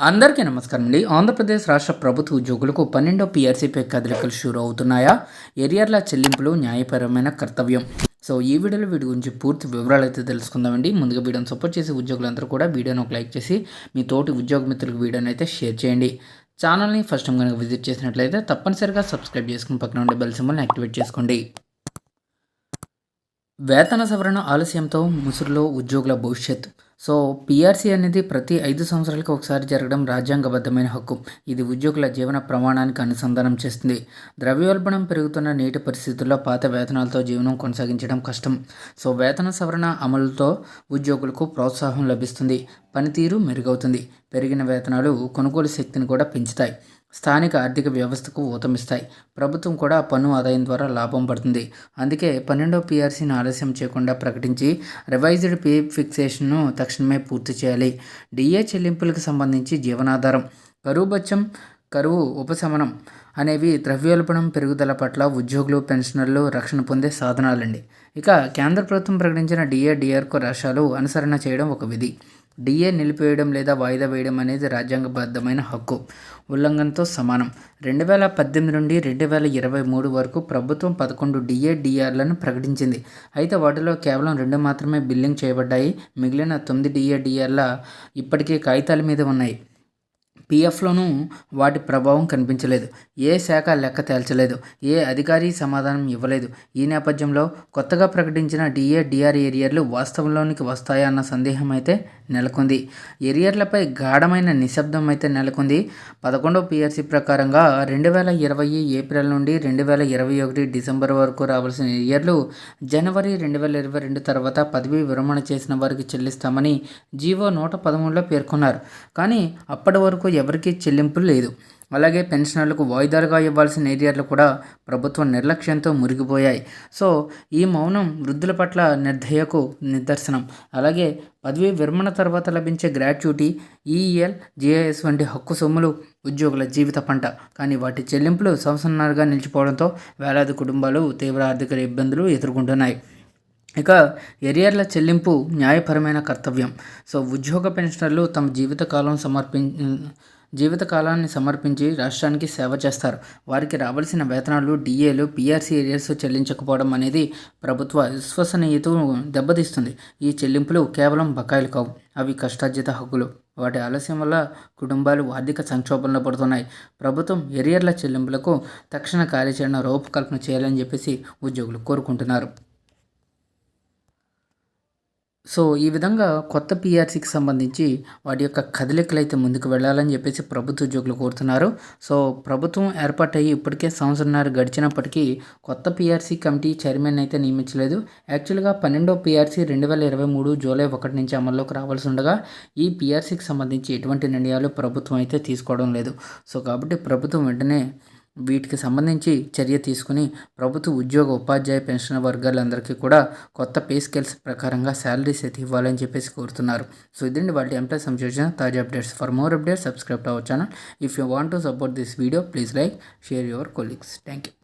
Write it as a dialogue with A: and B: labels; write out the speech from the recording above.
A: అందరికీ నమస్కారం అండి ఆంధ్రప్రదేశ్ రాష్ట్ర ప్రభుత్వ ఉద్యోగులకు పన్నెండో పీఆర్సీపై కదలికలు షూరు అవుతున్నాయా? ఎరియర్ల చెల్లింపులు న్యాయపరమైన కర్తవ్యం. సో ఈ వీడియోలో వీడి గురించి పూర్తి వివరాలు అయితే తెలుసుకుందామండి. ముందుగా వీడియోని సపోర్ట్ చేసే ఉద్యోగులందరూ కూడా వీడియోని ఒక లైక్ చేసి మీ తోటి ఉద్యోగ మిత్రులకు వీడియోని అయితే షేర్ చేయండి. ఛానల్ని ఫస్ట్ టైం కనుక విజిట్ చేసినట్లయితే తప్పనిసరిగా సబ్స్క్రైబ్ చేసుకుని పక్కన ఉండే బెల్ సింబల్ని యాక్టివేట్ చేసుకోండి. వేతన సవరణ ఆలస్యంతో ముసురులో ఉద్యోగుల భవిష్యత్. సో పీఆర్సీ అనేది ప్రతి ఐదు సంవత్సరాలకు ఒకసారి జరగడం రాజ్యాంగబద్ధమైన హక్కు. ఇది ఉద్యోగుల జీవన ప్రమాణానికి అనుసంధానం చేస్తుంది. ద్రవ్యోల్బణం పెరుగుతున్న నేటి పరిస్థితుల్లో పాత వేతనాలతో జీవనం కొనసాగించడం కష్టం. సో వేతన సవరణ అమలుతో ఉద్యోగులకు ప్రోత్సాహం లభిస్తుంది. పనితీరు మెరుగవుతుంది. పెరిగిన వేతనాలు కొనుగోలు శక్తిని కూడా పెంచుతాయి. స్థానిక ఆర్థిక వ్యవస్థకు ఊతమిస్తాయి. ప్రభుత్వం కూడా పన్ను ఆదాయం ద్వారా లాభం పడుతుంది. అందుకే పన్నెండో పీఆర్సీని ఆలస్యం చేయకుండా ప్రకటించి రివైజ్డ్ పే ఫిక్సేషన్ను తక్షణమే పూర్తి చేయాలి. డిఏ చెల్లింపులకు సంబంధించి జీవనాధారం కరువు బచ్చం కరువు ఉపశమనం అనేవి ద్రవ్యోల్బణం పెరుగుదల పట్ల ఉద్యోగులు పెన్షనర్లు రక్షణ పొందే సాధనాలండి. ఇక కేంద్ర ప్రభుత్వం ప్రకటించిన డిఏ డిఆర్కు రాష్ట్రాలు అనుసరణ చేయడం ఒక విధి. డిఏ నిలిపివేయడం లేదా వాయిదా వేయడం అనేది రాజ్యాంగబద్ధమైన హక్కు. ఉల్లంఘనతో సమానం. రెండు వేల పద్దెనిమిది నుండి రెండు వేల ఇరవై మూడు వరకు ప్రభుత్వం పదకొండు డిఏ డిఆర్లను ప్రకటించింది. అయితే వాటిలో కేవలం రెండు మాత్రమే బిల్లింగ్ చేయబడ్డాయి. మిగిలిన తొమ్మిది డిఏ డిఆర్ల ఇప్పటికే కాగితాల మీద ఉన్నాయి. పీఎఫ్లోనూ వాటి ప్రభావం కనిపించలేదు. ఏ శాఖ లెక్క తేల్చలేదు. ఏ అధికారి సమాధానం ఇవ్వలేదు. ఈ నేపథ్యంలో కొత్తగా ప్రకటించిన డిఏ డిఆర్ ఏరియర్లు వాస్తవంలోనికి వస్తాయా అన్న సందేహం అయితే నెలకొంది. ఏరియర్లపై గాఢమైన నిశ్శబ్దం అయితే నెలకొంది. పదకొండో పిఆర్సీ ప్రకారంగా రెండు వేల ఇరవై ఏప్రిల్ నుండి రెండు వేల ఇరవై ఒకటి డిసెంబర్ వరకు రావాల్సిన ఏరియర్లు జనవరి రెండు వేల ఇరవై రెండు తర్వాత పదవీ విరమణ చేసిన వారికి చెల్లిస్తామని జీవో నూట పదమూడులో పేర్కొన్నారు. కానీ అప్పటి వరకు ఎవరికీ చెల్లింపు లేదు. అలాగే పెన్షనర్లకు వాయిదాలుగా ఇవ్వాల్సిన ఏరియాలు కూడా ప్రభుత్వం నిర్లక్ష్యంతో మురిగిపోయాయి. సో ఈ మౌనం వృద్ధుల పట్ల నిర్ధయకు నిదర్శనం. అలాగే పదవీ విరమణ తర్వాత లభించే గ్రాట్యుటీ ఈఎల్ జిఐఎస్ వంటి హక్కు సొమ్ములు ఉద్యోగుల జీవిత పంట. కానీ వాటి చెల్లింపులు సంవత్సరాలుగా నిలిచిపోవడంతో వేలాది కుటుంబాలు తీవ్ర ఆర్థిక ఇబ్బందులు ఎదుర్కొంటున్నాయి. ఇక ఎరియర్ల చెల్లింపు న్యాయపరమైన కర్తవ్యం. సో ఉద్యోగ పెన్షనర్లు తమ జీవితకాలం సమర్పి జీవితకాలాన్ని సమర్పించి రాష్ట్రానికి సేవ చేస్తారు. వారికి రావాల్సిన వేతనాలు డిఏలు పిఆర్సీ ఏరియర్స్ చెల్లించకపోవడం అనేది ప్రభుత్వ విశ్వసనీయత దెబ్బతీస్తుంది. ఈ చెల్లింపులు కేవలం బకాయిలు కావు అవి కష్టార్జిత హక్కులు. వాటి ఆలస్యం వల్ల కుటుంబాలు ఆర్థిక సంక్షోభంలో పడుతున్నాయి. ప్రభుత్వం ఎరియర్ల చెల్లింపులకు తక్షణ కార్యాచరణ రూపకల్పన చేయాలని చెప్పేసి ఉద్యోగులు కోరుకుంటున్నారు. సో ఈ విధంగా కొత్త పీఆర్సీకి సంబంధించి వాటి యొక్క కదలికలు అయితే ముందుకు వెళ్ళాలని చెప్పేసి ప్రభుత్వ ఉద్యోగులు కోరుతున్నారు. సో ప్రభుత్వం ఏర్పాటయ్యి ఇప్పటికే సంవత్సరంన్నర గడిచినప్పటికీ కొత్త పీఆర్సీ కమిటీ చైర్మన్ అయితే నియమించలేదు. యాక్చువల్గా పన్నెండో పీఆర్సీ రెండు వేల ఇరవై మూడు జూలై ఒకటి నుంచి అమల్లోకి రావాల్సి ఉండగా ఈ పీఆర్సీకి సంబంధించి ఎటువంటి నిర్ణయాలు ప్రభుత్వం అయితే తీసుకోవడం లేదు. సో కాబట్టి ప్రభుత్వం వెంటనే వీటికి సంబంధించి చర్య తీసుకుని ప్రభుత్వ ఉద్యోగ ఉపాధ్యాయ పెన్షన్ వర్గాలందరికీ కూడా కొత్త పే స్కేల్స్ ప్రకారంగా శాలరీస్ అయితే ఇవ్వాలని చెప్పేసి కోరుతున్నారు. సో ఇదండి వాళ్ళ ఎంప్లాయ్ సంయోజన తాజా updates. For more updates subscribe to our channel if you want to support this video please like share your colleagues thank you